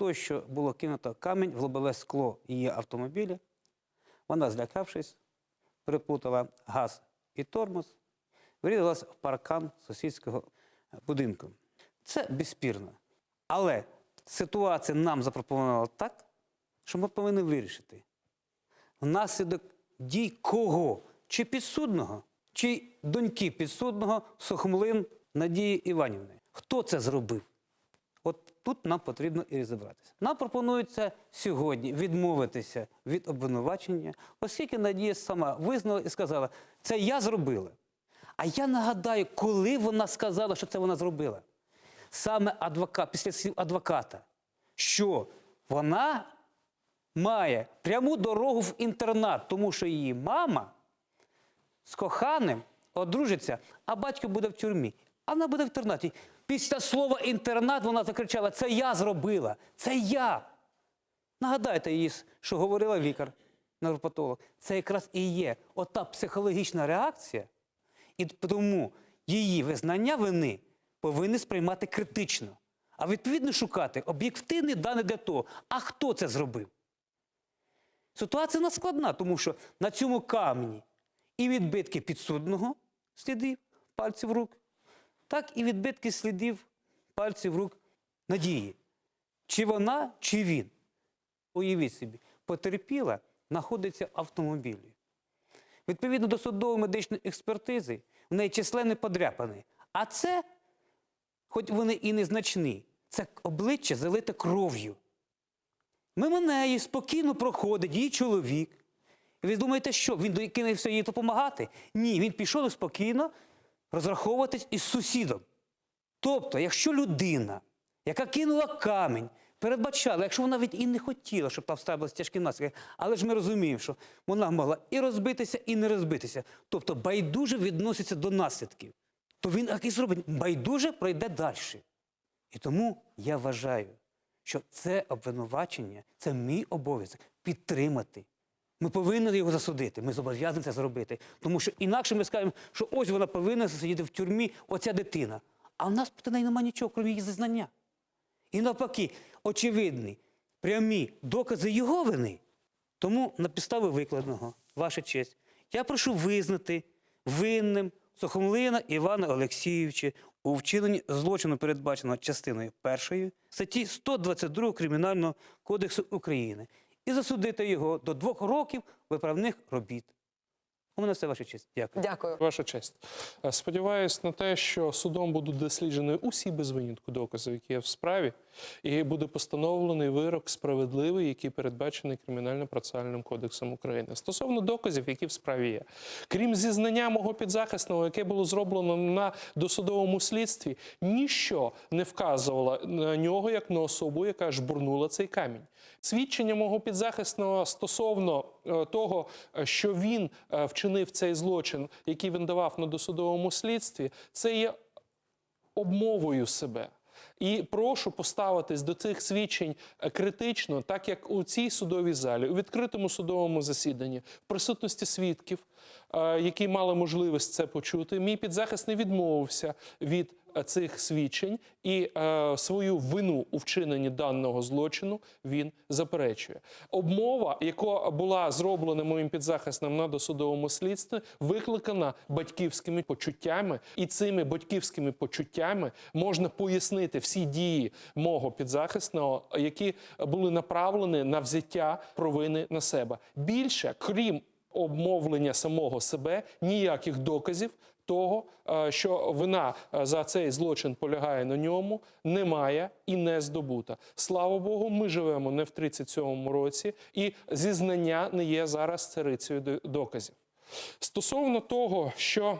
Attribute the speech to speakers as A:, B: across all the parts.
A: то, що було кинуто камінь в лобове скло її автомобіля. Вона, злякавшись, переплутала газ і тормоз, врізалась в паркан сусідського будинку. Це безспірно. Але ситуація нам запропонувала так, що ми повинні вирішити. Внаслідок дій кого? Чи підсудного, чи доньки підсудного Сохмлин Надії Іванівни. Хто це зробив? От тут нам потрібно і розібратися. Нам пропонується сьогодні відмовитися від обвинувачення, оскільки Надія сама визнала і сказала, це я зробила. А я нагадаю, коли вона сказала, що це вона зробила. Саме адвокат, після слів адвоката, що вона має пряму дорогу в інтернат, тому що її мама з коханим одружиться, а батько буде в тюрмі. А вона буде в інтернаті. Після слова інтернат вона закричала: Це я зробила! Це я! Нагадайте їй, що говорила лікар, невропатолог. Це якраз і є ота психологічна реакція, і тому її визнання вини повинні сприймати критично, а відповідно шукати об'єктивні дані для того, а хто це зробив. Ситуація не складна, тому що на цьому камені і відбитки підсудного слідів пальців рук, так і відбитки слідів пальців рук надії. Чи вона, чи він. Уявіть собі, потерпіла, знаходиться в автомобілі. Відповідно до судової медичної експертизи, в неї численні подряпини. А це, хоч вони і незначні, це обличчя залите кров'ю. Мимо неї спокійно проходить її чоловік. І ви думаєте, що він кинувся їй допомагати? Ні, він пішов спокійно розраховуватись із сусідом. Тобто, якщо людина, яка кинула камінь, передбачала, якщо вона навіть і не хотіла, щоб там ставилися тяжкі наслідки, але ж ми розуміємо, що вона могла і розбитися, і не розбитися. Тобто байдуже відноситься до наслідків. То він так і зробить, байдуже пройде далі. І тому я вважаю, що це обвинувачення, це мій обов'язок підтримати. Ми повинні його засудити. Ми зобов'язані це зробити. Тому що інакше ми скажемо, що ось вона повинна сидіти в тюрмі, оця дитина. А в нас проти неї немає нічого, крім її зізнання. І навпаки, очевидні, прямі докази його вини. Тому на підставі викладеного, ваша честь, я прошу визнати винним Сухомлина Івана Олексійовича у вчиненні злочину, передбаченого частиною першої статті 122 Кримінального кодексу України, і засудити його до двох років виправних робіт. У мене все ваша честь. Дякую.
B: Дякую.
C: Ваша честь. Е, Сподіваюсь на те, що судом будуть досліджені усі без винятку докази, які є в справі, і буде постановлений вирок справедливий, який передбачений Кримінально-процесуальним кодексом України. Стосовно доказів, які в справі є, крім зізнання мого підзахисного, яке було зроблено на досудовому слідстві, ніщо не вказувало на нього як на особу, яка жбурнула цей камінь. Свідчення мого підзахисного стосовно е, того, е, що він е, вчинив цей злочин, який він давав на досудовому слідстві, це є обмовою себе. І прошу поставитись до цих свідчень критично, так як у цій судовій залі, у відкритому судовому засіданні, в присутності свідків, е, які мали можливість це почути, мій підзахисний відмовився від цих свідчень і е, свою вину у вчиненні даного злочину він заперечує. Обмова, яка була зроблена моїм підзахисним на досудовому слідстві, викликана батьківськими почуттями, і цими батьківськими почуттями можна пояснити всі дії мого підзахисного, які були направлені на взяття провини на себе. Більше, крім обмовлення самого себе, ніяких доказів того, е, що вина е, за цей злочин полягає на ньому, немає і не здобута. Слава Богу, ми живемо не в 37-му році, і зізнання не є зараз царицею до- доказів. Стосовно того, що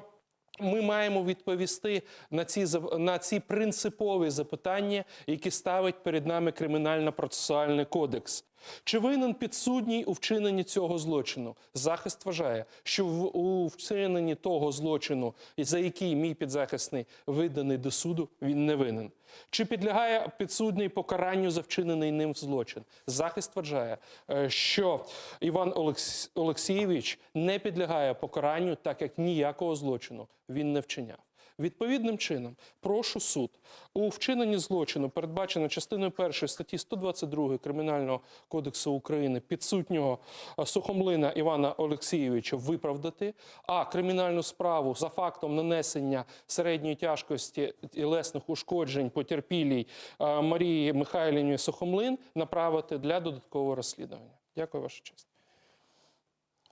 C: ми маємо відповісти на ці на ці принципові запитання, які ставить перед нами кримінально-процесуальний кодекс. Чи винен підсудній у вчиненні цього злочину? Захист вважає, що в у вчиненні того злочину, за який мій підзахисний виданий до суду, він не винен. Чи підлягає підсудний покаранню за вчинений ним злочин? Захист вважає, е, що Іван Олекс... Олексійович не підлягає покаранню, так як ніякого злочину він не вчиняв. Відповідним чином, прошу суд у вчиненні злочину, передбачено частиною першої статті 122 Кримінального кодексу України підсутнього е, Сухомлина Івана Олексійовича виправдати, а кримінальну справу за фактом нанесення середньої тяжкості тілесних ушкоджень потерпілій е, Марії Михайлівні Сухомлин направити для додаткового розслідування. Дякую, ваша честь.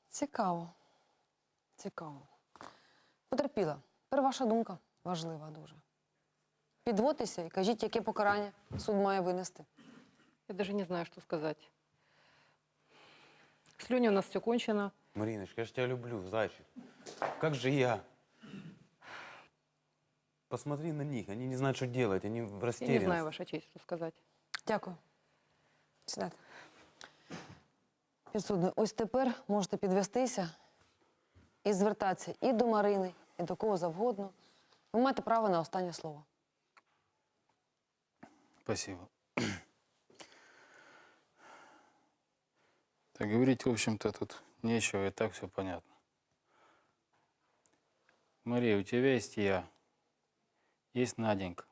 B: Цікаво. Цікаво. Потерпіла. Тепер ваша думка важлива дуже. Підводьтеся і кажіть, яке покарання суд має винести.
D: Я даже не знаю, что сказать. С Леней у нас все кончено.
E: Мариночка, я же тебя люблю, зайчик. Как же я? Посмотри на них, они не знают, что делать, они в
D: Я
E: растерянности.
D: не знаю, Ваша честь, что сказать.
B: Дякую. Сідайте. Підсудний, ось тепер можете підвестися і звертатися і до Марини, і до кого завгодно. Ви маєте право на останнє слово.
F: Спасибо. Так говорить, в общем-то, тут нечего, и так все понятно. Мария, у тебя есть я, есть Наденька.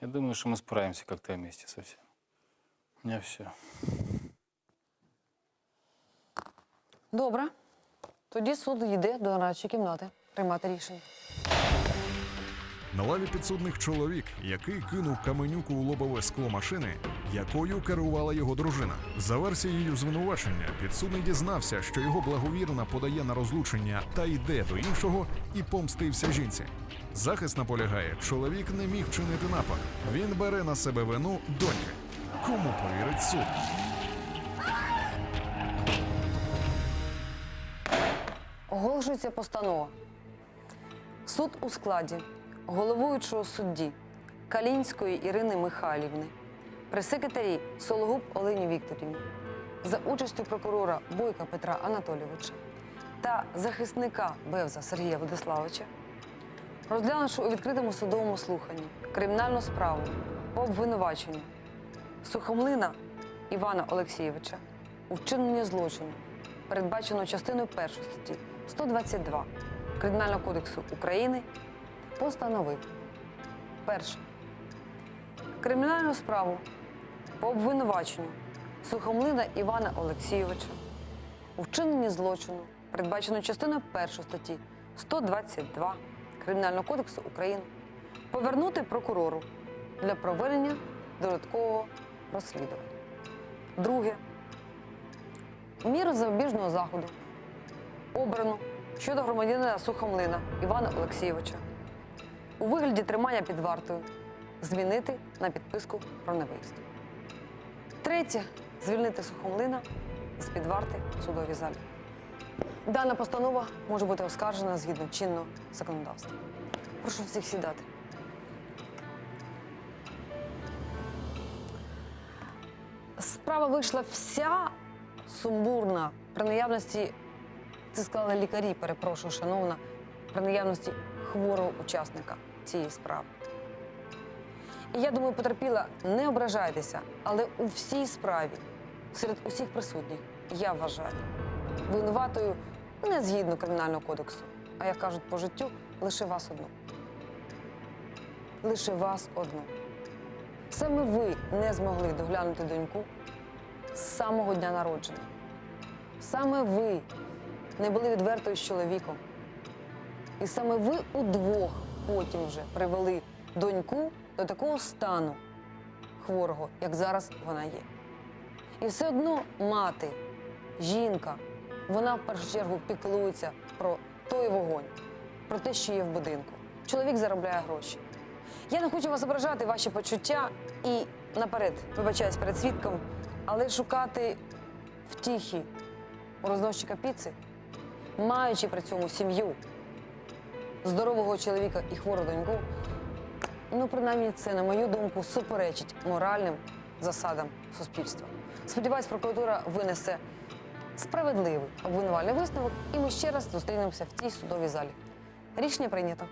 F: Я думаю, что мы справимся как-то вместе со всем. У меня все.
B: Добре. Тоді суд йде до нарадчої кімнати приймати рішення.
G: На лаві підсудних чоловік, який кинув каменюку у лобове скло машини, якою керувала його дружина. За версією звинувачення, підсудний дізнався, що його благовірна подає на розлучення та йде до іншого і помстився жінці. Захист наполягає, чоловік не міг чинити напад. Він бере на себе вину доньки. Кому повірить суд?
B: Оголошується постанова. Суд у складі головуючого судді Калінської Ірини Михайлівни, прес-секретарі Сологуб Олені Вікторівні, за участю прокурора Бойка Петра Анатолійовича та захисника Бевза Сергія Владиславовича, розглянувши у відкритому судовому слуханні кримінальну справу по обвинуваченню Сухомлина Івана Олексійовича у вчиненні злочину, передбаченого частиною 1 статті 122 Кримінального кодексу України, постановив перше. Кримінальну справу по обвинуваченню Сухомлина Івана Олексійовича у вчиненні злочину, передбаченого частиною 1 статті 122 Кримінального кодексу України, повернути прокурору для проведення додаткового розслідування. Друге. Міру запобіжного заходу обрано щодо громадянина Сухомлина Івана Олексійовича у вигляді тримання під вартою змінити на підписку про невиїзд. Третє звільнити Сухомлина з під варти в судовій залі. Дана постанова може бути оскаржена згідно чинного законодавства. Прошу всіх сідати. Справа вийшла вся сумбурна при наявності, це сказали лікарі, перепрошую, шановна, при наявності хворого учасника цієї справи. І я думаю, потерпіла, не ображайтеся, але у всій справі, серед усіх присутніх, я вважаю, винуватою не згідно кримінального кодексу, а як кажуть по життю, лише вас одну. Лише вас одну. Саме ви не змогли доглянути доньку з самого дня народження. Саме ви не були відвертою з чоловіком. І саме ви удвох потім вже привели доньку до такого стану хворого, як зараз вона є. І все одно мати, жінка, вона в першу чергу піклується про той вогонь, про те, що є в будинку. Чоловік заробляє гроші. Я не хочу вас ображати ваші почуття і наперед вибачаюсь перед свідком, але шукати втіхи у розносчика піци, маючи при цьому сім'ю, здорового чоловіка і хвору доньку, ну, принаймні, це, на мою думку, суперечить моральним засадам суспільства. Сподіваюсь, прокуратура винесе справедливий обвинувальний висновок, і ми ще раз зустрінемося в цій судовій залі. Рішення прийнято.